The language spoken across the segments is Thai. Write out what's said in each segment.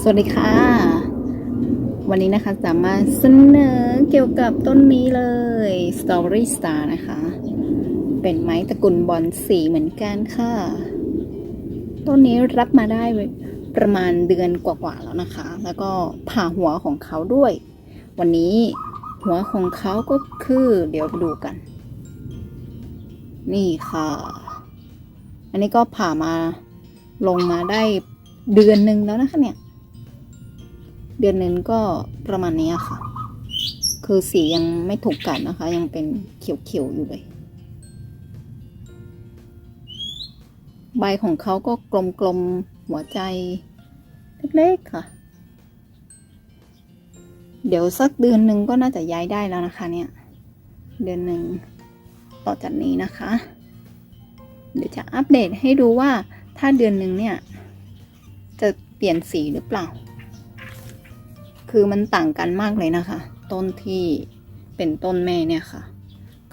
สวัสดีค่ะ วันนี้นะคะจะมาเสนอเกี่ยวกับต้นนี้เลย Story Star นะคะ เป็นไม้ตระกุลบอลสีเหมือนกันค่ะ ต้นนี้รับมาได้ประมาณเดือนกว่าๆแล้วนะคะ แล้วก็ผ่าหัวของเขาด้วย วันนี้หัวของเขาก็คือเดี๋ยวไปดูกัน นี่ค่ะ อันนี้ก็ผ่ามาลงมาได้เดือนหนึ่งแล้วนะคะเนี่ย เดือนหนึ่งก็ประมาณนี้ค่ะ คือสียังไม่ถูกกัดนะคะ ยังเป็นเขียวๆอยู่เลย ใบของเขาก็กลมๆหัวใจเล็กๆค่ะ เดี๋ยวสักเดือนหนึ่งก็น่าจะย้ายได้แล้วนะคะเนี่ย เดือนหนึ่งต่อจากนี้นะคะ เดี๋ยวจะอัปเดตให้ดูว่าถ้าเดือนหนึ่งเนี่ย จะเปลี่ยนสีหรือเปล่า คือมันต่างกันมากเลยนะคะ ต้นที่เป็นต้นแม่เนี่ยค่ะ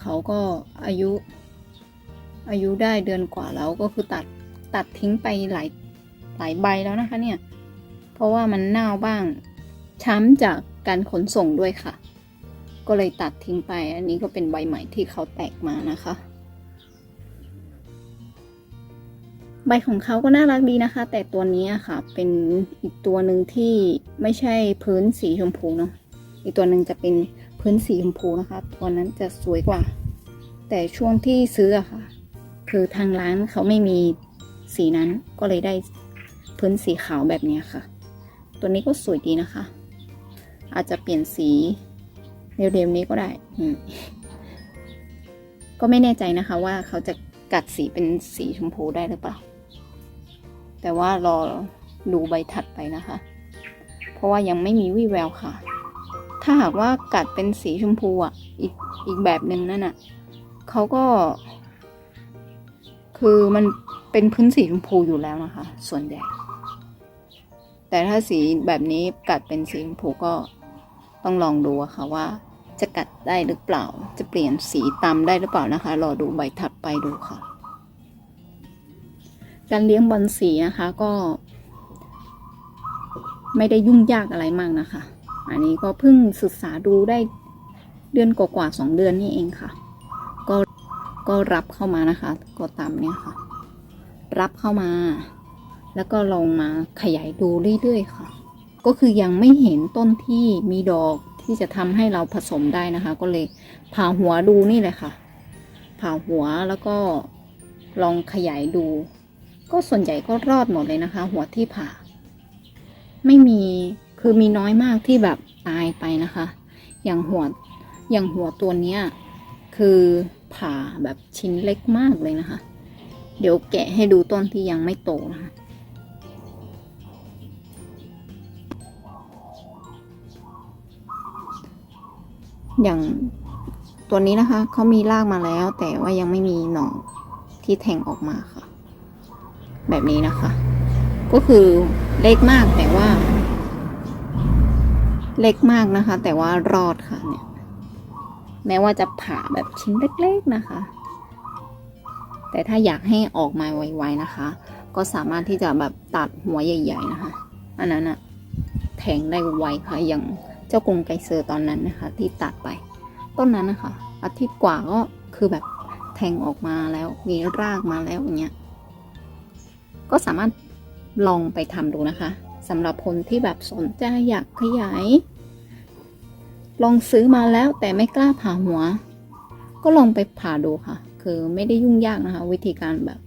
เขาก็อายุ อายุได้เดือนกว่าแล้วก็คือตัดตัดทิ้งไปหลายหลายใบแล้วนะคะเนี่ย เพราะว่ามันเน่าบ้าง ช้ำจากการขนส่งด้วยค่ะ ก็เลยตัดทิ้งไป อันนี้ก็เป็นใบใหม่ที่เขาแตกมานะคะ ใบของเขาก็น่ารักดีนะคะ แต่ตัวนี้ค่ะ เป็นอีกตัวหนึ่งที่ไม่ใช่พื้นสีชมพูเนาะอีกตัวหนึ่งจะเป็นพื้นสีชมพูนะคะ ตัวนั้นจะสวยกว่า แต่ช่วงที่ซื้ออะค่ะ คือทางร้านเขาไม่มีสีนั้นก็เลยได้พื้นสีขาวแบบนี้ค่ะ ตัวนี้ก็สวยดีนะคะ อาจจะเปลี่ยนสีเร็วๆนี้ก็ได้ก็ไม่แน่ใจนะคะว่าเขาจะกัดสีเป็นสีชมพูได้หรือเปล่า แต่ว่ารอดูใบถัดไปนะคะ เพราะว่ายังไม่มีวี่แววค่ะ ถ้าหากว่ากัดเป็นสีชมพูอะอีกอีกแบบหนึ่งนั่นอะเขาก็ คือมันเป็นพื้นสีชมพูอยู่แล้วนะคะ ส่วนใหญ่ แต่ถ้าสีแบบนี้กัดเป็นสีชมพูก็ต้องลองดูอะค่ะว่าจะกัดได้หรือเปล่า จะเปลี่ยนสีตามได้หรือเปล่านะคะ รอดูใบถัดไปดูค่ะ การเลี้ยงบอลสีนะคะก็ไม่ได้ยุ่งยากอะไรมากนะคะ อันนี้ก็เพิ่งศึกษาดูได้เดือนกว่าๆสองเดือนนี่เองค่ะ ก็ก็รับเข้ามานะคะ ก็ตามเนี้ยค่ะ รับเข้ามา แล้วก็ลองมาขยายดูเรื่อยๆค่ะ ก็คือยังไม่เห็นต้นที่มีดอกที่จะทำให้เราผสมได้นะคะ ก็เลยผ่าหัวดูนี่เลยค่ะ ผ่าหัวแล้วก็ลองขยายดู ก็ส่วนใหญ่ก็รอดหมดเลยนะคะ หัวที่ผ่า ไม่มีคือมีน้อยมากที่แบบตายไปนะคะ อย่างหัวอย่างหัวตัวเนี้ยคือผ่าแบบชิ้นเล็กมากเลยนะคะ เดี๋ยวแกะให้ดูต้นที่ยังไม่โตนะคะอย่างตัวนี้นะคะเขามีรากมาแล้วแต่ว่ายังไม่มีหน่อที่แทงออกมาค่ะ แบบนี้นะคะ ก็คือเล็กมากแต่ว่า เล็กมากนะคะ แต่ว่ารอดค่ะเนี่ย แม้ว่าจะผ่าแบบชิ้นเล็กๆนะคะ แต่ถ้าอยากให้ออกมาไวๆนะคะ ก็สามารถที่จะแบบตัดหัวใหญ่ ๆ นะคะ อันนั้นอะแทงได้ไวค่ะอย่างเจ้ากรุงไกเซอร์ตอนนั้นนะคะ ที่ตัดไป ต้นนั้นนะคะอาทิตย์กว่าก็คือแบบแทงออกมาแล้วมีรากมาแล้วอย่างเงี้ย ก็สามารถลองไปทำดูนะคะสำหรับคนที่แบบสนใจอยากขยาย ลองซื้อมาแล้วแต่ไม่กล้าผ่าหัว ก็ลองไปผ่าดูค่ะ คือไม่ได้ยุ่งยากนะคะ วิธีการแบบ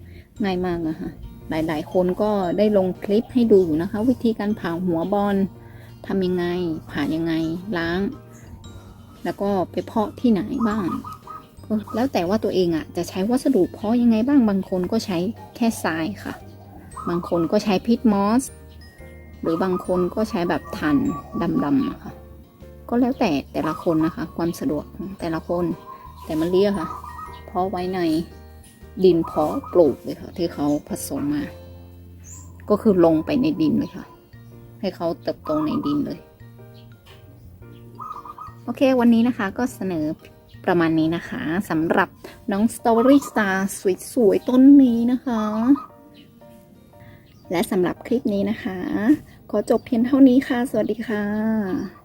ง่ายมากนะคะ หลายๆ คนก็ได้ลงคลิปให้ดูอยู่นะคะ วิธีการผ่าหัวบอลทำยังไง ผ่ายังไงล้าง แล้วก็ไปเพาะที่ไหนบ้างแล้วแต่ว่าตัวเองอะจะใช้วัสดุเพาะยังไงบ้างบางคนก็ใช้แค่ทรายค่ะ บางคนก็ใช้พิษมอส หรือบางคนก็ใช้แบบทันดำๆนะคะก็แล้วแต่แต่ละคนนะคะ ความสะดวกของแต่ละคนแต่มันเรียกค่ะ เพาะไว้ในดินเพาะปลูกเลยค่ะ ที่เขาผสมมา ก็คือลงไปในดินเลยค่ะ ให้เขาเติบโตในดินเลย โอเค วันนี้นะคะก็เสนอประมาณนี้นะคะสำหรับน้อง Story Star สวยๆต้นนี้นะคะ และสำหรับคลิปนี้นะคะ ขอจบเพียงเท่านี้ค่ะ สวัสดีค่ะ